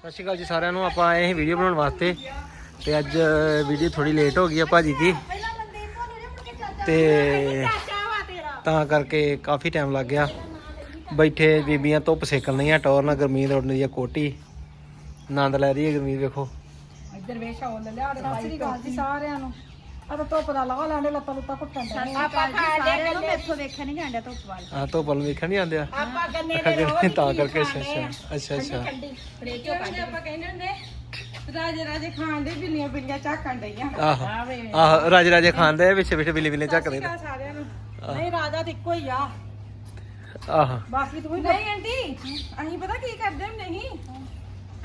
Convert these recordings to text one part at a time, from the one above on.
ਸਤਿ ਸ਼੍ਰੀ ਅਕਾਲ ਜੀ ਸਾਰਿਆਂ ਨੂੰ। ਆਪਾਂ ਆਏ ਸੀ ਵੀਡੀਓ ਬਣਾਉਣ ਵਾਸਤੇ ਤੇ ਅੱਜ ਵੀਡੀਓ ਥੋੜੀ ਲੇਟ ਹੋ ਗਈ ਆ ਭਾਜੀ ਦੀ। ਤੇ ਤਾਂ ਕਰਕੇ ਕਾਫੀ ਟਾਈਮ ਲੱਗ ਗਿਆ। ਬੈਠੇ ਬੀਬੀਆਂ ਧੁੱਪ ਸੇਕਣ ਨਹੀਂ ਆ ਟੌਰ ਨਾਲ ਗਰਮੀਤ ਉੱਡਣ ਦੀ ਆ ਕੋਟੀ। ਆਨੰਦ ਲੈ ਰਹੀ ਹੈ ਗਰਮੀਤ ਵੇਖੋ। ਇੱਧਰ ਲਿਆ ਸਤਿ ਸ੍ਰੀ ਅਕਾਲ ਜੀ ਸਾਰਿਆਂ ਨੂੰ। ਆ ਤਾਂ ਧੁੱਪ ਦਾ ਲਾਵਾ ਲੈਂਦੇ ਲੱਤਾਂ ਲੁੱਤਾਂ ਘੁੱਟਣ ਦੇ ਆਪਾਂ ਖਾਂਦੇ ਗੱਲੇ ਇੱਥੋਂ ਵੇਖਣ ਨਹੀਂ ਜਾਂਦੇ ਧੁੱਪ ਵੱਲ। ਆ ਧੁੱਪ ਵੱਲ ਵੇਖਣ ਨਹੀਂ ਆਉਂਦੇ ਆ। ਆਪਾਂ ਗੰਨੇ ਤਾਂ ਕਰਕੇ ਅੱਛਾ ਅੱਛਾ ਅੱਛਾ। ਅੱਛਾ ਬ੍ਰੇਕੋ ਕੱਢ ਆਪਾਂ ਕਹਿੰਦੇ ਹੁੰਦੇ ਰਾਜੇ ਰਾਜੇ ਖਾਣ ਦੇ ਬਿੱਲੀਆਂ ਬਿੱਲੀਆਂ ਝਾਕਣ ਡਈਆਂ। ਆਹੋ। ਆਹੋ ਰਾਜੇ ਰਾਜੇ ਖਾਂਦੇ ਪਿੱਛੇ ਪਿੱਛੇ ਬਿੱਲੀ ਬਿੱਲੀ ਝੱਕਦੇ ਨੇ ਆ ਸਾਰਿਆਂ ਨੂੰ। ਨਹੀਂ ਰਾਜਾ ਤਾਂ ਇੱਕੋ ਹੀ ਆ। ਆਹੋ। ਬਾਕੀ ਤੂੰ ਨਹੀਂ ਆਂਟੀ ਅਸੀਂ ਪਤਾ ਕੀ ਕਰਦੇ ਨਹੀਂ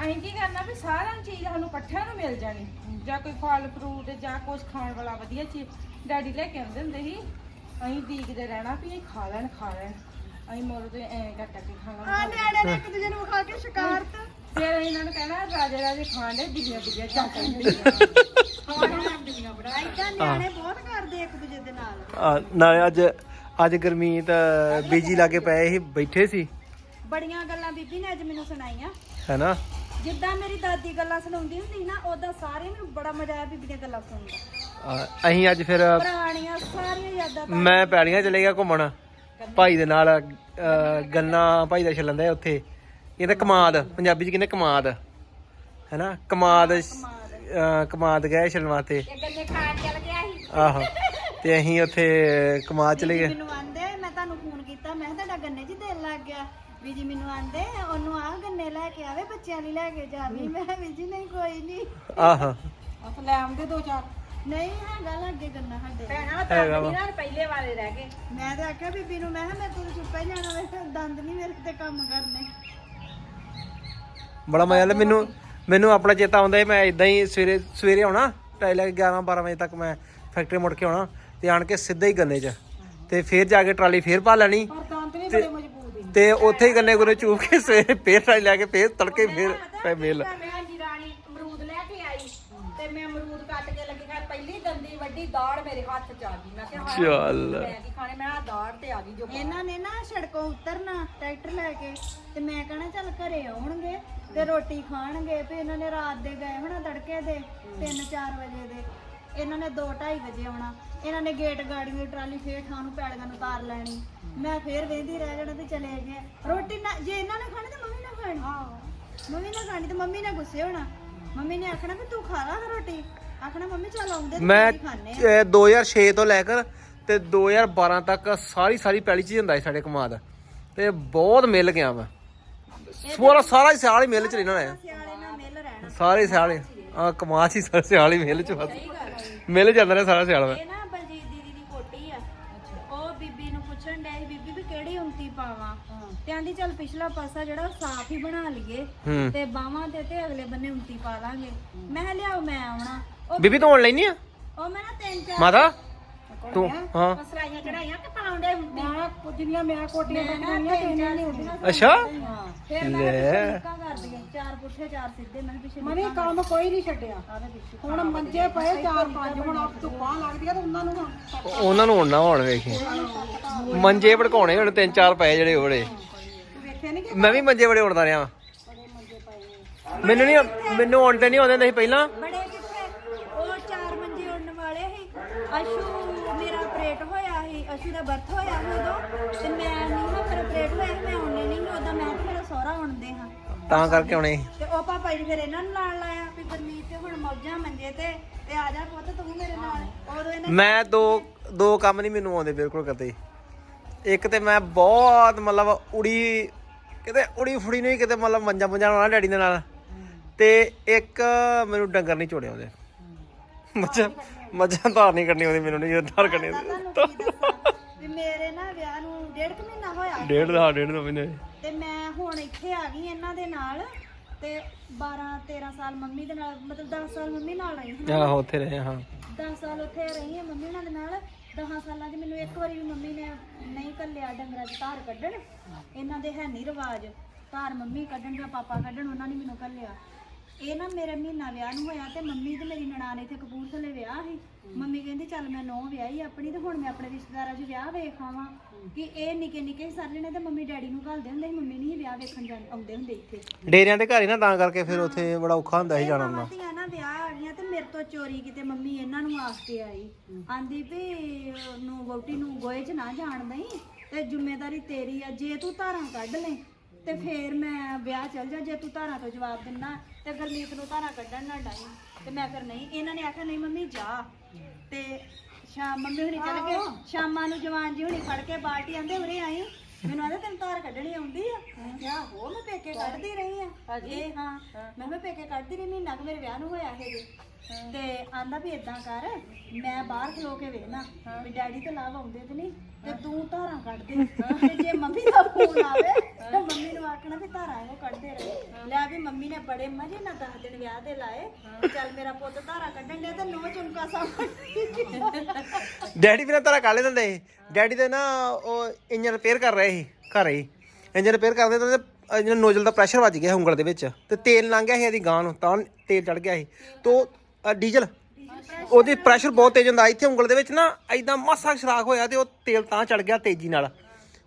ਅਸੀਂ ਕੀ ਕਰਨਾ ਵੀ ਸਾਰਿਆਂ ਚੀਜ਼ ਸਾਨੂੰ ਇਕੱਠਿਆਂ ਨੂੰ ਮਿਲ ਜਾਣੀ। ਜਾਂ ਕੋਈ ਫਲ ਫਰੂਟ ਜਾਂ ਕੁਝ ਖਾਣ ਵਾਲਾ ਵਧੀਆ ਚੀਜ਼ ਡੈਡੀ ਲੈ ਕੇ ਆਉਂਦੇ ਹੁੰਦੇ ਸੀ ਅਸੀਂ ਦੀਕਦੇ ਰਹਿਣਾ ਵੀ ਇਹ ਖਾ ਲੈਣ ਖਾ ਲੈਣ। ਅਸੀਂ ਮੋਰ ਤੇ ਐਂ ਕਰ ਕਰਕੇ ਖਾਣਾ ਆ ਨਿਆਣੇ ਨੇ ਇੱਕ ਦੂਜੇ ਨੂੰ ਵਿਖਾ ਕੇ ਸ਼ਿਕਾਰਤ। ਫਿਰ ਅਸੀਂ ਇਹਨਾਂ ਨੂੰ ਕਹਿਣਾ ਰਾਜੇ ਰਾਜੇ ਖਾਣ ਦੇ ਇਦਾਂ ਨਿਆਣੇ ਬਹੁਤ ਕਰਦੇ ਇੱਕ ਦੂਜੇ ਦੇ ਨਾਲ। ਆ, ਨਾਲੇ ਅੱਜ ਅੱਜ ਗਰਮੀਤ ਬੀਜੀ ਲਾਗੇ ਪਏ ਸੀ ਬੈਠੇ ਸੀ। ਬੜੀਆਂ ਗੱਲਾਂ ਬੀਬੀ ਨੇ ਅੱਜ ਮੈਨੂੰ ਸੁਣਾਈਆਂ। ਹੈਨਾ? ਜਿੱਦਾਂ ਮੇਰੀ ਦਾਦੀ ਗੱਲਾਂ ਸੁਣਾਉਂਦੀ ਹੁੰਦੀ ਸੀ ਨਾ ਉਦਾਂ ਸਾਰੇ ਮੈਨੂੰ ਬੜਾ ਮਜ਼ਾ ਆਇਆ ਬੀਬੀ ਦੀਆਂ ਗੱਲਾਂ ਸੁਣਨ ਦਾ। ਅਸੀਂ ਅੱਜ ਫਿਰ ਪੁਰਾਣੀਆਂ ਸਾਰੀਆਂ ਯਾਦਾਂ ਤਾਂ ਮੈਂ ਪੈੜੀਆਂ ਚਲੇ ਗਿਆ ਘੁੰਮਣ। ਭਾਈ ਦੇ ਨਾਲ ਗੰਨਾ ਭਾਈ ਦਾ ਛੱਲਣ ਦਾ ਉੱਥੇ। ਤਾਂ ਕਮਾਦ ਪੰਜਾਬੀ ਚ ਕਹਿੰਦੇ ਕਮਾਦ। ਹੈਨਾ? ਕਮਾਦ ਕਮਾਦ। ਗਏ ਛੱਲਣ ਵਾਸਤੇ। ਇਹ ਗੰਨੇ ਖਾਣ ਚੱਲ ਗਿਆ ਸੀ। ਆਹੋ। ਤੇ ਅਸੀਂ ਉੱਥੇ ਕਮਾਦ ਚਲੇ ਗਏ। ਮੈਨੂੰ ਆਂਦੇ ਮੈਂ ਤੁਹਾਨੂੰ ਫੋਨ ਕੀਤਾ ਮੈਂ ਕਿਹਾ ਤੁਹਾਡਾ ਗੰਨੇ 'ਚ ਦਿਲ ਲੱਗ ਗਿਆ। ਵੀ ਜੀ ਮੈਨੂੰ ਆਂਦੇ ਉਹਨੂੰ ਆਹ ਗੰਨੇ ਲੈ ਕੇ ਆਵੇ ਬੱਚਿਆਂ ਲਈ ਲੈ ਕੇ ਜਾਵੀ। ਮੈਂ ਕਿਹਾ ਵੀ ਜੀ ਨਹੀਂ ਕੋਈ ਨਹੀਂ। ਆਹੋ। ਅਸ ਲੈ ਆਉਂਦੇ ਦੋ ਚਾਰ। ਨਹੀਂ ਹੈਗਾ ਲੱਗੇ ਗੰਨਾ ਸਾਡੇ ਹੈਗਾ ਵਾ। ਪਹਿਲੇ ਵਾਲੇ ਰਹਿ ਗਏ। ਮੈਂ ਤਾਂ ਆਖਿਆ ਬੀਬੀ ਨੂੰ ਮੈਂ ਕਿਹਾ ਮੈਂ ਤੂੰ ਚੁੱਪਾ ਹੀ ਜਾਣਾ ਵੇ ਦੰਦ ਨਹੀਂ ਮੇਰੇ ਤੇ ਕੰਮ ਕਰਨੇ। ਬੜਾ ਮਜ਼ਾ ਆਉਂਦਾ। ਮੈਨੂੰ ਮੈਨੂੰ ਆਪਣਾ ਚੇਤਾ ਆਉਂਦਾ ਸੀ ਮੈਂ ਇਦਾਂ ਹੀ ਸਵੇਰੇ ਸਵੇਰੇ ਆਉਣਾ ਢਾਈ ਲੱਗ 11 12 ਵਜੇ ਤੱਕ ਮੈਂ ਫੈਕਟਰੀ ਮੁੜ ਕੇ ਆਉਣਾ ਤੇ ਆਣ ਕੇ ਸਿੱਧਾ ਹੀ ਗੰਨੇ 'ਚ। ਤੇ ਫੇਰ ਜਾ ਕੇ ਟਰਾਲੀ ਫੇਰ ਪਾ ਲੈਣੀ। ਪਰ ਦੰਦ ਨਹੀਂ ਬੜੇ ਸੀ ਤੇ ਉੱਥੇ ਹੀ ਗੰਨੇ ਗੁਰੇ ਚੂਪ ਕੇ ਸਵੇਰੇ ਫੇਰ ਟਰਾਲੀ ਲੈ ਕੇ ਫੇਰ ਤੜਕੇ ਫੇਰ ਫੇਰ ਮੇਲ। ਮੈਂ ਜੀ ਰਾਣੀ ਅਮਰੂਦ ਲੈ ਕੇ ਆਈ ਤੇ ਮੈਂ ਅਮਰੂਦ ਕੱਟ ਕੇ ਲੱਗੀ ਖਾ ਪਹਿਲੀ ਦੰਦੀ ਵੱਡੀ ਦਾੜ ਮੇਰੇ ਹੱਥ 'ਚ ਆ ਗਈ। ਮੈਂ ਕਿਹਾ ਹਾਏ ਚੱਲ। ਮੈਂ ਕੀ ਖਾਣੇ ਮੈਂ ਆ ਦਾੜ ਤੇ ਆ ਗਈ ਜੋ ਇਹਨਾਂ ਨੇ ਨਾ ਸੜਕੋਂ ਉਤਰਨਾ ਟਰੈਕਟਰ ਲੈ ਕੇ ਤੇ ਮੈਂ ਕਹਣਾ ਚੱਲ ਘਰੇ ਆਉਣਗੇ ਤੇ ਰੋਟੀ ਖਾਣਗੇ। ਤੇ ਇਹਨਾਂ ਨੇ ਰਾਤ ਦੇ ਗਏ ਹੋਣਾ ਤੜਕੇ ਦੇ 3-4 ਵਜੇ ਦੇ। ਇਹਨਾਂ ਨੇ 2-2:30 ਵਜੇ ਆਉਣਾ। ਇਹਨਾਂ ਨੇ ਗੇਟ ਗਾੜੀ ਦੀ ਟਰਾਲੀ ਫੇਰ ਥਾਂ ਨੂੰ ਪੈੜੀਆਂ ਨੂੰ ਤਾਰ ਲੈਣੀ। ਮੈਂ ਫੇਰ ਵੇਂਦੀ ਰਹਿ ਜਾਣਾ ਤੇ ਚਲੇ ਗਏ। ਰੋਟੀ ਨਾ ਜੇ ਇਹਨਾਂ ਨੇ ਖਾਣੀ ਤੇ ਮੰਮੀ ਨੇ ਖਾਣੀ। ਮੰਮੀ ਨੇ ਖਾਣੀ ਤੇ ਮੰਮੀ ਨੇ ਗੁੱਸੇ ਹੋਣਾ। ਮੰਮੀ ਨੇ ਆਖਣਾ ਵੀ ਤੂੰ ਖਾ ਲਾ ਰੋਟੀ। ਆਖਣਾ ਮੰਮੀ ਚੱਲ ਆਉਂਦੇ ਤੇ ਮੈਂ ਖਾਣੇ ਆ। ਅਹ, 2006 ਤੋਂ ਲੈ ਕੇ ਤੇ 2012 ਤੱਕ ਸਾਰੀ ਸਾਰੀ ਪੈਲੀ ਚ ਹੀ ਹੁੰਦਾ ਸੀ ਸਾਡੇ ਕਮਾਦ। ਤੇ ਬਹੁਤ ਮਿਲ ਗਿਆ ਮੈਂ ਸਾਰਾ ਸਾਰਾ ਹੀ ਸਿਆਲ ਹੀ ਮਿਲ ਚ ਰਹਿਣਾ ਹੈ ਸਿਆਲੇ ਨਾਲ ਮਿਲ ਰਹਿਣਾ। ਸਾਰੇ ਸਿਆਲੇ ਆ ਕਮਾਦ ਹੀ ਸਾਰੇ ਸਿਆਲ ਹੀ ਮਿਲ ਚ ਬਸ ਮਿਲ ਜਾਂਦਾ ਰਿਹਾ ਸਾਰਾ ਸਿਆਲ ਮੈਂ ਇਹ ਨਾ ਬਲਜੀਤ ਦੀਦੀ ਦੀ ਕੋਟੀ ਆ। ਉਹ ਬੀਬੀ ਨੂੰ ਪੁੱਛਣ ਡਿਆ ਸੀ ਬੀਬੀ ਵੀ ਕਿਹੜੀ ਉਂਤੀ ਪਾਵਾਂ ਤੇ ਆਂਦੀ ਚੱਲ ਪਿਛਲਾ ਪਾਸਾ ਜਿਹੜਾ ਉਹ ਸਾਫ਼ ਹੀ ਬਣਾ ਲਈਏ। ਹੂੰ। ਤੇ ਬਾਹਾਂ ਤੇ ਤੇ ਅਗਲੇ ਬੰਨੇ ਉਂਤੀ ਪਾ ਲਾਂਗੇ। ਮੈਂ ਕਿਹਾ ਲਿਆਓ ਮੈਂ ਆਉਣਾ। ਉਹ ਬੀਬੀ ਤੂੰ ਆਉਣ ਲੈਣੀ ਆ? ਉਹ ਮੈਂ ਨਾ ਤਿੰਨ ਚਾਰ ਮਾਤਾ? ਤੂੰ ਹਾਂ। ਸਰਾਈਆਂ ਚੜਾਈਆਂ ਕਿ ਪਾਉਂਦੇ ਮੈਂ ਜਿੰਨੀਆਂ ਮੈਂ ਕੋਟੀਆਂ ਬਣਾਈਆਂ ਤੇ ਇਹਨਾਂ ਨੇ ਉੱਡੀਆਂ ਅੱਛਾ। ਫਿਰ ਮੈਂ ਨਿੱਕਾ ਕਰਦੀ ਆ ਚਾਰ ਪੁੱਠੇ ਚਾਰ ਸਿੱਧੇ ਮੈਂ ਕਿਹਾ ਪਿੱਛੇ ਮਨੇ ਕੰਮ ਕੋਈ ਨਹੀਂ ਛੱਡਿਆ। ਆਵੇ ਪਿੱਛੇ ਹੁਣ ਮੰਜੇ ਪਏ ਚਾਰ ਪੰਜ ਹੁਣ ਆਪ ਧੁੱਪਾਂ ਲੱਗਦੀਆਂ ਤੇ ਉਹਨਾਂ ਨੂੰ ਹੁਣ ਉਹਨਾਂ ਨੂੰ ਹੁਣ ਨਾ ਹੋਣ ਵੇਖੀ। ਮੰਜੇ ਭੜਕਾਉਣੇ ਹੁਣ ਤਿੰਨ ਚਾਰ ਪਏ ਜਿਹੜੇ ਉਹੜੇ ਤੂੰ ਵੇਖਿਆ ਨਹੀਂ ਕਿ ਮੈਂ ਵੀ ਮੰਜੇ ਬੜੇ ਉੜਦਾ ਰਿਹਾ ਮੈਨੂੰ ਨਹੀਂ ਮੈਨੂੰ ਆਉਣ ਤੇ ਨਹੀਂ ਆਉਂਦੇ ਹੁੰਦੇ ਸੀ ਪਹਿਲਾਂ। ਬੜੇ ਕਿੱਥੇ? ਉਹ ਚਾਰ ਮੰਜੇ ਉੜਨ ਵਾਲੇ ਸੀ। ਅਸ਼ੂ ਬਰਥ ਹੋਇਆ ਸੀ ਉਦੋਂ ਤੇ ਮੈਂ ਨਹੀਂ ਹਾਂ ਮੇਰਾ ਆਪਰੇਟ ਹੋਇਆ ਸੀ ਮੈਂ ਆਉਣੇ ਨਹੀਂ ਉਦੋਂ ਮੈਂ ਤੇ ਮੇਰਾ ਸਹੁਰਾ ਆਉਣਦੇ ਹਾਂ। ਤਾਂ ਕਰਕੇ ਆਉਣੇ ਸੀ। ਤੇ ਉਹ ਪਾਪਾ ਜੀ ਫਿਰ ਇਹਨਾਂ ਨੂੰ ਨਾਲ ਲਾਇਆ ਵੀ ਗੁਰਮੀਤ ਤੇ ਹੁਣ ਮੌਜਾਂ ਮੰਜੇ ਤੇ ਤੇ ਆ ਜਾ ਪੁੱਤ ਤੂੰ ਮੇਰੇ ਨਾਲ। ਉਦੋਂ ਇਹਨੇ ਮੈਂ ਦੋ ਦੋ ਕੰਮ ਨਹੀਂ ਮੈਨੂੰ ਆਉਂਦੇ ਬਿਲਕੁਲ ਕਦੇ। ਇੱਕ ਤੇ ਮੈਂ ਬਹੁਤ ਮਤਲਬ ਉੜੀ ਕਿਤੇ ਉੜੀ ਫੁੜੀ ਨਹੀਂ ਕਿਤੇ ਮਤਲਬ ਮੰਜਾ ਮੰਜਾ ਲਾਉਣਾ ਡੈਡੀ ਦੇ ਨਾਲ। ਤੇ ਇੱਕ ਮੈਨੂੰ ਡੰਗਰ ਨਹੀਂ ਚੋੜੇ ਆਉਂਦੇ। ਮੱਝਾਂ ਮੱਝਾਂ ਧਾਰ ਨਹੀਂ ਕਰਨੀ ਆਉਂਦੀ ਮੈਨੂੰ ਨਹੀਂ ਧਾਰ ਕਰਨੀ ਆਉਂਦੀ ਤੁਹਾਨੂੰ ਕੀ ਦੱਸਾਂ? ਵੀ ਮੇਰੇ ਨਾ ਵਿਆਹ ਨੂੰ ਡੇਢ ਕੁ ਮਹੀਨਾ ਹੋਇਆ ਡੇਢ ਦਾ ਡੇਢ ਦੋ ਮਹੀਨੇ। ਤੇ ਮੈਂ ਹੁਣ ਇੱਥੇ ਆ ਗਈ ਇਹਨਾਂ ਦੇ ਨਾਲ ਤੇ 12 13 ਸਾਲ ਮੰਮੀ ਦੇ ਨਾਲ ਮਤਲਬ 10 ਸਾਲ ਮੰਮੀ ਨਾਲ ਰਹੀ ਹਾਂ। ਆਹੋ ਉੱਥੇ ਰਹੇ ਹਾਂ। 10 ਸਾਲ ਉੱਥੇ ਰਹੀ ਹਾਂ ਮੰਮੀ ਉਹਨਾਂ ਦੇ ਨਾਲ। 10 ਸਾਲਾਂ 'ਚ ਮੈਨੂੰ ਇੱਕ ਵਾਰੀ ਵੀ ਮੰਮੀ ਨੇ ਨਹੀਂ ਕੱਲਿਆ ਡੰਗਰਾਂ 'ਚ ਧਾਰ ਕੱਢਣ। ਇਹਨਾਂ ਦੇ ਹੈ ਨਹੀਂ ਰਿਵਾਜ। ਧਾਰ ਮੰਮੀ ਕੱਢਣ ਜਾਂ ਪਾਪਾ ਕੱਢਣ ਉਹਨਾਂ ਨੇ ਮੈਨੂੰ ਕੱਲਿਆ ਇਹ ਨਾ ਮੇਰੇ ਮਹੀਨਾ ਵਿਆਹ ਨੂੰ ਹੋਇਆ ਤੇ ਮੰਮੀ ਤੇ ਮੇਰੀ ਨਨਾਣ ਇੱਥੇ ਕਪੂਰਥਲੇ ਵਿਆਹ ਸੀ। ਮੰਮੀ ਕਹਿੰਦੀ ਚੱਲ ਮੈਂ ਨੌ ਵਿਆਹੀ ਆਪਣੀ ਤੇ ਹੁਣ ਮੈਂ ਆਪਣੇ ਰਿਸ਼ਤੇਦਾਰਾਂ 'ਚ ਵਿਆਹ ਵੇਖ ਆਵਾਂ। ਕਿ ਇਹ ਨਿੱਕੇ ਨਿੱਕੇ ਸਾਰੇ ਜਣੇ ਤੇ ਮੰਮੀ ਡੈਡੀ ਨੂੰ ਘੱਲਦੇ ਹੁੰਦੇ ਸੀ ਮੰਮੀ ਨਹੀਂ ਸੀ ਵਿਆਹ ਵੇਖਣ ਜਾਂਦੇ ਆਉਂਦੇ ਹੁੰਦੇ ਇੱਥੇ। ਡੇਰਿਆਂ ਦੇ ਘਰ ਹੀ ਨਾ ਤਾਂ ਕਰਕੇ ਫਿਰ ਉੱਥੇ ਬੜਾ ਔਖਾ ਹੁੰਦਾ ਸੀ ਜਾਣਾ ਹੁੰਦਾ ਧੀਆਂ ਨਾ ਵਿਆਹ ਆ ਗਈਆਂ ਤੇ ਮੇਰੇ ਤੋਂ ਚੋਰੀ ਕਿਤੇ ਮੰਮੀ ਇਹਨਾਂ ਨੂੰ ਆਖ ਕੇ ਆਈ। ਆਂਦੀ ਵੀ ਨੂੰ ਵੋਟੀ ਨੂੰ ਗੋਏ 'ਚ ਨਾ ਜਾਣ ਦਈ ਤੇ ਜ਼ਿੰਮੇਵਾਰੀ ਤੇਰੀ ਆ ਜੇ ਤੂੰ ਧਾਰਾਂ ਕੱਢ ਲੈ ਤੇ ਫੇਰ ਮੈਂ ਵਿਆਹ ਚੱਲ ਜਾ ਜੇ ਤੂੰ ਧਾਰਾਂ ਤੋਂ ਜਵਾਬ ਦਿੰਨਾ ਤੇ ਗਰਮੀਤ ਨੂੰ ਧਾਰਾਂ ਕੱਢਣ ਨਾ ਡਾਈ। ਤੇ ਮੈਂ ਫਿਰ ਨਹੀਂ ਇਹਨਾਂ ਨੇ ਆਖਿਆ ਨਹੀਂ ਮੰਮੀ ਜਾ। ਤੇ ਸ਼ਾਮ ਮੰਮੀ ਹੁਣੀ ਚੱਲ ਗਏ। ਸ਼ਾਮਾਂ ਨੂੰ ਜਵਾਨ ਜੀ ਹੁਣੀ ਫੜ ਕੇ ਬਾਲਟੀ ਆਂਦੇ ਉਰੇ ਆਈ। ਮੈਨੂੰ ਆਂਦੇ ਤੈਨੂੰ ਧਾਰ ਕੱਢਣੀ ਆਉਂਦੀ ਆ? ਕਿਆ ਹੋ ਮੈਂ ਪੇਕੇ ਕੱਢਦੀ ਰਹੀ ਆ। ਇਹ ਹਾਂ ਮੈਂ ਮੈਂ ਪੇਕੇ ਕੱਢਦੀ ਰਹੀ ਮਹੀਨਾ ਕੁ ਮੇਰੇ ਵਿਆਹ ਨੂੰ ਹੋਇਆ ਹੈਗੇ ਤੇ ਆਂਦਾ ਵੀ ਇਦਾਂ ਕਰ ਮੈਂ ਬਾਹਰ ਖਲੋ ਕੇ ਵੇਖਣਾ ਵੀ ਡੈਡੀ ਤੇ ਲਾਭ ਆਉਂਦੇ ਤੇ ਨਹੀਂ ਤੇ ਤੂੰ ਧਾਰਾਂ ਕੱਢ ਦੇ। ਤੇ ਜੇ ਮੰਮੀ ਦਾ ਫੋਨ ਆਵੇ ਤੇ ਮੰਮੀ ਨੂੰ ਆਖਣਾ ਵੀ ਧਾਰਾਂ ਇਹੋ ਕੱਢਦੇ ਰਹੇ। ਲੈ ਵੀ ਮੰਮੀ ਨੇ ਬੜੇ ਮਜੇ ਨਾਲ 10 ਦਿਨ ਵਿਆਹ ਦੇ ਲਾਏ ਚੱਲ ਮੇਰਾ ਪੁੱਤ ਧਾਰਾਂ ਕੱਢਣ ਦੇ ਤੇ ਨੋ ਚੁੰਕਾ ਸਾਹਮਣੇ ਡੈਡੀ ਵੀ ਨਾ ਤਾਰਾ ਕਾਲੇ ਦਿੰਦੇ ਸੀ। ਡੈਡੀ ਦੇ ਨਾ ਉਹ ਇੰਜਨ ਰਿਪੇਅਰ ਕਰ ਰਹੇ ਸੀ ਘਰੇ ਹੀ। ਇੰਜਨ ਰਿਪੇਅਰ ਕਰਦੇ ਤਾਂ ਇੰਜਨ ਨੋਜ਼ਲ ਦਾ ਪ੍ਰੈਸ਼ਰ ਵੱਜ ਗਿਆ ਉਂਗਲ ਦੇ ਵਿੱਚ। ਤੇ ਤੇਲ ਲੰਘ ਗਿਆ ਸੀ ਇਹਦੀ ਗਾਂ ਨੂੰ ਤਾਂ ਤੇਲ ਚੜ ਗਿਆ ਸੀ। ਤੋ ਡੀਜ਼ਲ? ਉਹਦੀ ਪ੍ਰੈਸ਼ਰ ਬਹੁਤ ਤੇਜ਼ ਹੁੰਦਾ। ਇੱਥੇ ਉਂਗਲ ਦੇ ਵਿੱਚ ਨਾ ਐਦਾਂ ਮਾਸਾ ਸ਼ਰਾਕ ਹੋਇਆ ਤੇ ਉਹ ਤੇਲ ਤਾਂ ਚੜ ਗਿਆ ਤੇਜ਼ੀ ਨਾਲ।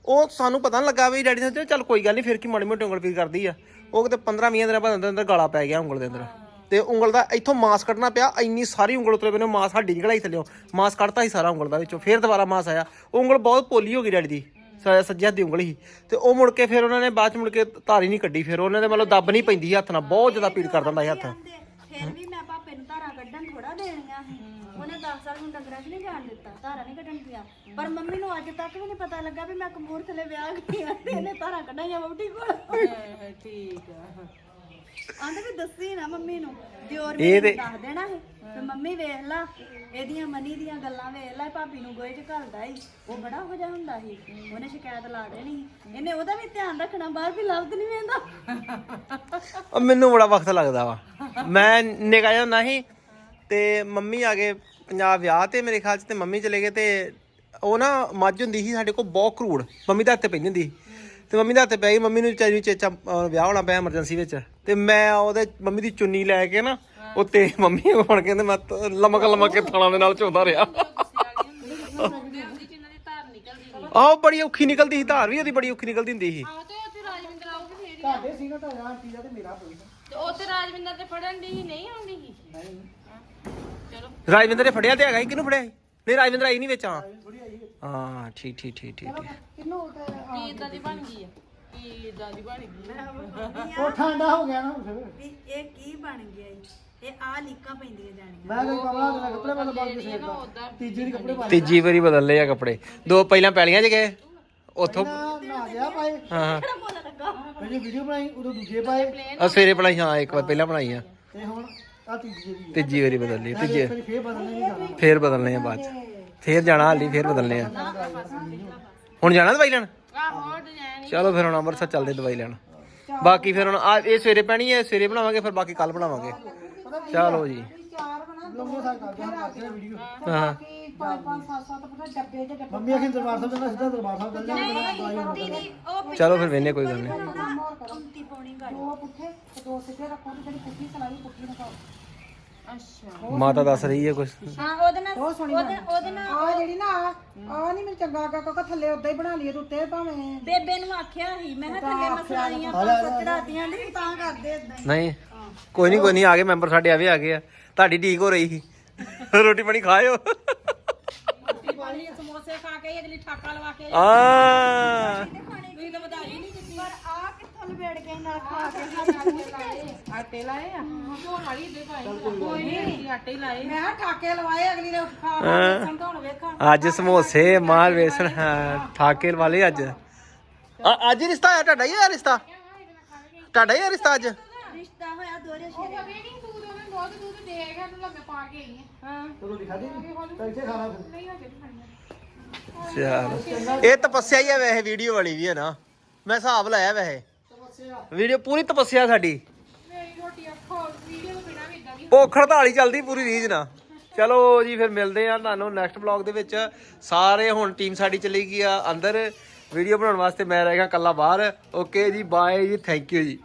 ਉਹ ਸਾਨੂੰ ਪਤਾ ਨਹੀਂ ਲੱਗਾ ਵੀ ਡੈਡੀ ਨੇ ਚੱਲ ਕੋਈ ਗੱਲ ਨਹੀਂ ਫਿਰ ਕੀ ਮਾੜੀ ਮੋਟੀ ਉਂਗਲ ਪੀਰ ਕਰਦੀ ਆ। ਉਹ ਕਿਤੇ 15 20 ਦਿਨਾਂ ਬਾਅਦ ਅੰਦਰ ਅੰਦਰ ਗਾਲਾ ਪੈ ਗਿਆ ਉਂਗਲ ਦੇ ਅੰਦਰ। ਤੇ ਉਂਗਲ ਦਾ ਇੱਥੋਂ ਮਾਸ ਕੱਢਣਾ ਪਿਆ, ਇੰਨੀ ਸਾਰੀ ਉਂਗਲ ਉਤਰੇ ਪਏ ਨੇ ਮਾਸ ਹੱਡੀ ਨਿਕਲਾਈ ਥੱਲਿਓ ਮਾਸ ਕੱਢਤਾ ਹੀ ਸਾਰਾ ਉਂਗਲ ਦਾ ਵਿੱਚੋਂ, ਫਿਰ ਦੁਬਾਰਾ ਮਾਸ ਆਇਆ। ਉਹ ਉਂਗਲ ਬਹੁਤ ਪੋਲੀ ਹੋ ਗਈ ਡੈਡੀ ਦੀ ਸੱਜੇ ਹੱਥ ਦੀ ਉਂਗਲ ਸੀ ਤੇ ਉਹ ਮੁੜ ਕੇ ਫਿਰ ਉਹਨਾਂ ਨੇ ਬਾਅਦ ਚ ਮੁੜ ਕੇ ਧਾਰੀ ਨਹੀਂ ਕੱਢੀ, ਫਿਰ ਉਹਨਾਂ ਦੇ ਮਤਲਬ ਦੱਬ ਨਹੀਂ ਪੈਂਦੀ ਸੀ ਹੱਥ ਨਾਲ, ਬਹੁਤ ਜ਼ਿਆਦਾ ਪੀੜ ਕਰ ਦਿੰਦਾ ਸੀ ਹੱਥ। ਫਿਰ ਵੀ ਮੈਂ ਪਾਪੇ ਨੂੰ ਧਾਰਾਂ ਕੱਢਣ ਥੋੜਾ ਦੇਣੀਆਂ ਸੀ। ਉਹਨੇ 10 ਸਾਲ ਨੂੰ ਡੰਗਰਾਂ 'ਚ ਨਹੀਂ ਜਾਣ ਦਿੱਤਾ ਧਾਰਾਂ ਨਹੀਂ ਕੱਢਣ ਦਿੱਤੀਆਂ ਪਰ ਮੰਮੀ ਨੂੰ ਅੱਜ ਤੱਕ ਵੀ ਨਹੀਂ ਪਤਾ ਲੱਗਾ ਵੀ ਮੈਂ ਕਪੂਰਥਲੇ ਵਿਆਹ ਗਈ ਆ ਤੇ ਇਹਨੇ ਧਾਰਾਂ ਕੱਢਾਈਆਂ ਵਹੁਟੀ ਕੋਲ। ਠੀਕ ਆ। ਆਂਦੇ ਵੀ ਦੱਸੀ ਨਾ ਮੰਮੀ ਨੂੰ ਦਿਓਰ ਇਹ ਵੀ ਤੇ- ਦੱਸ ਦੇਣਾ ਸੀ। ਤੇ ਮੰਮੀ ਵੇਖ ਲਾ ਇਹਦੀਆਂ ਮਨੀ ਦੀਆਂ ਗੱਲਾਂ ਵੇਖ ਲੈ ਭਾਬੀ ਨੂੰ ਗੋਏ 'ਚ ਘਲਦਾ ਈ। ਉਹ ਬੜਾ ਹੋ ਜਾ ਹੁੰਦਾ ਸੀ। ਉਹਨੇ ਸ਼ਿਕਾਇਤ ਲਾ ਦੇਣੀ ਸੀ। ਇਹਨੇ ਉਹਦਾ ਵੀ ਧਿਆਨ ਰੱਖਣਾ ਬਾਹਰ ਵੀ ਲੱਭਦ ਨਹੀਂ ਵੇਂਦਾ। ਉਹ ਮੈਨੂੰ ਬੜਾ ਵਕਤ ਲੱਗਦਾ ਵਾ। ਮੈਂ ਨਿਕਾ ਜਾਂਦਾ ਸੀ ਤੇ ਮੰਮੀ ਆ ਗਏ ਪੰਜਾਬ ਵਿਆਹ ਤੇ ਮੇਰੇ ਖਿਆਲ ਚ ਤੇ ਮੰਮੀ ਚਲੇ ਗਏ ਤੇ ਉਹ ਨਾ ਮੱਝ ਹੁੰਦੀ ਸੀ ਸਾਡੇ ਕੋਲ ਬਹੁਤ ਕਰੂੜ ਮੰਮੀ ਦੇ ਹੱਥੇ ਪੈਂਦੀ ਹੁੰਦੀ। ਸੀ ਤੇ ਮੰਮੀ ਦੇ ਹੱਥੇ ਪੈ ਗਈ ਮੰਮੀ ਨੂੰ ਚਾਰੀ ਚੇਚਾ ਅਹ ਵਿਆਹ ਹੋਣਾ ਪਿਆ ਐਮਰਜੈਂਸੀ ਵਿੱਚ। ਤੇ ਮੈਂ ਉਹਦੇ ਮੰਮੀ ਦੀ ਚੁੰਨੀ ਲੈ ਕੇ ਨਾ ਉੱਤੇ ਮੰਮੀ ਹੁਣ ਕਹਿੰਦੇ ਮੈਂ ਤਾਂ ਲਮਕ ਲਮਕ ਕੇ ਥਾਣਾ ਦੇ ਨਾਲ ਚੋਂਦਾ ਰਿਹਾ। ਆਹ ਬੜੀ ਔਖੀ ਨਿਕਲਦੀ ਸੀ ਧਾਰ ਵੀ ਉਹਦੀ ਬੜੀ ਔਖੀ ਨਿਕਲਦੀ ਹੁੰਦੀ ਸੀ। ਆਹ ਤੇ ਉੱਥੇ ਰਾਜਵਿੰਦਰ ਆਊਗੀ ਫੇਰ ਹੀ। ਤੁਹਾਡੇ ਸੀਗਾ ਤਾਂ ਆਂਟੀ ਦਾ ਤੇ ਮੇਰਾ ਤੇ ਉੱਥੇ ਰਾਜਵਿੰਦਰ ਤੇ ਫੜਨ ਦੀ ਹੀ ਨਹੀਂ ਆਉਂਦੀ ਸੀ? ਨਹੀਂ। ਰਾਜਵਿੰਦਰ ਨੇ ਫੜਿਆ ਤੇ ਹੈਗਾ ਸੀ ਕਿਹਨੂੰ ਫੜਿਆ ਸੀ? ਨਹੀਂ ਰਾਜਵਿੰਦਰ ਆਈ ਨਹੀਂ ਵਿੱਚ ਹਾਂ। ਹਾਂ ਠੀਕ ਠੀਕ ਠੀਕ ਠੀਕ ਠੀਕ। ਕੀ ਇਦਾਂ ਦੀ ਬਣ ਗਈ ਆ? ਕੀ ਇਦਾਂ ਦੀ ਬਣ ਗਈ? ਉਹ ਠੰਡਾ ਹੋ ਗਿਆ ਨਾ। ਵੀ ਇਹ ਕੀ ਬਣ ਗਿਆ ਈ? ਇਹ ਆ ਲੀਕਾਂ ਪੈਂਦੀਆਂ ਜਾਣੀਆਂ। ਮੈਂ ਕੋਈ ਕਮਲਾ ਦੇ ਕੱਪੜੇ ਬਦਲ ਬਦਲ ਕੇ ਸੇਰਦਾ ਤੀਜੇ ਦੀ ਕੱਪੜੇ ਪਾ ਤੀਜੀ ਵਾਰੀ ਬਦਲ ਲਏ ਆ ਕੱਪੜੇ। ਦੋ ਪਹਿਲਾਂ ਪੈਲੀਆਂ 'ਚ ਗਏ? ਉੱਥੋਂ ਨਾ ਗਿਆ ਪਾਏ। ਹਾਂ ਪਹਿਲੇ ਵੀਡੀਓ ਬਣਾਈ ਉਦੋਂ ਦੂਜੇ ਪਾਏ। ਆ ਸਵੇਰੇ ਬਣਾਈ ਹਾਂ ਇੱਕ ਵਾਰ ਪਹਿਲਾਂ ਬਣਾਈ ਆ। ਤੇ ਹੁਣ ਆ। ਤੀਜੇ ਵਾਰੀ ਬਦਲ ਲਈ ਤੀਜੇ। ਫਿਰ ਫੇਰ ਬਦਲਣੇ ਨਹੀਂ ਜਾਣਾ। ਫੇਰ ਬਦਲਨੇ ਆ ਬਾਅਦ 'ਚ। ਫੇਰ ਜਾਣਾ ਹਾਲੀ ਫੇਰ ਬਦਲਨੇ ਆ। ਹੁਣ ਜਾਣਾ ਦਵਾਈ ਲੈਣ? ਆਹੋ ਡਿਜ਼ਾਈਨ ਚਲੋ ਫਿਰ ਹੁਣ ਅੰਮ੍ਰਿਤਸਰ ਚੱਲਦੇ ਦਵਾਈ ਲੈਣ। ਬਾਕੀ ਫਿਰ ਹੁਣ ਆ ਇਹ ਸਵੇਰੇ ਪੈਣੀ ਹੈ ਸਵੇਰੇ ਬਣਾਵਾਂਗੇ ਫਿਰ ਬਾਕੀ ਕੱਲ ਬਣਾਵਾਂਗੇ। ਚਲੋ ਜੀ। ਲੰਮੇ ਸਾਲ ਕਰਦੇ ਹਾਂ ਕਰਦੇ ਵੀਡੀਓ। ਹਾਂ। ਮੰਮੀ ਆਖੇ ਦਰਬਾਰ ਸਾਹਿਬ ਜਾਣਾ ਸਿੱਧਾ ਦਰਬਾਰ ਸਾਹਿਬ ਚੱਲ ਦੀਦੀ ਉਹ ਚਲੋ ਫਿਰ ਵੇਨੇ ਕੋਈ ਗੱਲ ਨਹੀਂ। ਅੰਤੀ ਪੌਣੀ ਗਾੜੀ ਅੱਛਾ। ਮਾਤਾ ਦੱਸ ਰਹੀ ਹੈ ਕੁਝ ਹਾਂ ਉਹਦੇ ਨਾਲ ਉਹਦੇ ਉਹਦੇ ਨਾਲ ਆ ਜਿਹੜੀ ਨਾ ਆ ਨਹੀਂ ਮੈਨੂੰ ਚੰਗਾ ਆਗਾ ਕੋ ਥੱਲੇ ਉਦਾਂ ਹੀ ਬਣਾ ਲਈ ਤੂੰ ਉੱਤੇ ਭਾਵੇਂ। ਬੇਬੇ ਨੂੰ ਆਖਿਆ ਸੀ ਮੈਂ ਕਿਹਾ ਥੱਲੇ ਮਸਲਾਈਆਂ ਚੜਾਤੀਆਂ ਨੇ ਤਾਂ ਕਰਦੇ ਇਦਾਂ ਹੀ। ਨਹੀਂ ਕੋਈ ਨਹੀਂ ਕੋਈ ਨਹੀਂ ਆ ਗਏ ਮੈਂਬਰ ਸਾਡੇ ਆਵੇ ਆ ਗਏ ਆ। ਤੁਹਾਡੀ ਠੀਕ ਹੋ ਰਹੀ ਸੀ। ਰੋਟੀ ਪਾਣੀ ਖਾਇਓ। ਰੋਟੀ ਪਾਣੀ ਸਮੋਸੇ ਖਾ ਕੇ ਅਗਲੀ ਠਾਕਾ ਲਵਾ ਕੇ ਆ ਤੁਸੀਂ ਤਾਂ ਵਧਾਈ ਨਹੀਂ ਦਿੱਤੀ। ਪਰ ਆ ਕਿੱਥੋਂ ਲਵੇੜ ਕੇ ਨਾਲ ਖਾ ਕੇ ਆਟੇ ਲਾਏ ਆ। ਧੋਣ ਵਾਲੀ ਦੇ ਭਾਈ ਕੋਈ ਨਹੀਂ। ਆਟੇ ਹੀ ਲਾਏ ਮੈਂ ਕਿਹਾ ਠਾਕੇ ਲਵਾਏ ਅਗਲੀ ਨੇ ਖਾ ਖਾ ਕੇ ਸੰਧਾਉਣ ਵੇਖਾਂ ਅੱਜ ਸਮੋਸੇ ਮਾਲ ਵੇਸਣ ਹਾਂ, ਠਾਕੇ ਵਾਲੇ ਅੱਜ। ਅ- ਅੱਜ ਹੀ ਰਿਸ਼ਤਾ ਆਇਆ ਤੁਹਾਡਾ ਹੀ ਆ ਰਿਸ਼ਤਾ? ਤੁਹਾਡਾ ਹੀ ਆ ਰਿਸ਼ਤਾ ਅੱਜ? ਰਿਸ਼ਤਾ ਹੋਇਆ ਦੋਰੇ ਸ਼ੇਰੇ ਚਲੋ ਦਿਖਾ ਦੇ ਤਾਂ ਇੱਥੇ ਖਾਣਾ ਫਿਰ। ਚਲ। ਇਹ ਤਪੱਸਿਆ ਹੀ ਹੈ ਵੈਸੇ ਵੀਡੀਓ ਵਾਲੀ ਵੀ ਹੈ ਨਾ। ਮੈਂ ਹਿਸਾਬ ਲਾਇਆ ਵੈਸੇ। ਵੀਡੀਓ ਪੂਰੀ ਤਪੱਸਿਆ ਸਾਡੀ। ਭੁੱਖ ਹੜਤਾਲ ਹੀ ਚੱਲਦੀ ਪੂਰੀ ਰੀਜ ਨਾ ਚਲੋ ਜੀ ਫਿਰ ਮਿਲਦੇ ਆ ਤੁਹਾਨੂੰ ਨੈਕਸਟ ਬਲੌਗ ਦੇ ਵਿੱਚ। ਸਾਰੇ ਹੁਣ ਟੀਮ ਸਾਡੀ ਚਲੀ ਗਈ ਆ ਅੰਦਰ। ਵੀਡੀਓ ਬਣਾਉਣ ਵਾਸਤੇ ਮੈਂ ਰਹਿ ਗਿਆ ਕੱਲਾ ਬਾਹਰ। ਓਕੇ ਜੀ ਬਾਏ ਜੀ ਥੈਂਕ ਯੂ ਜੀ।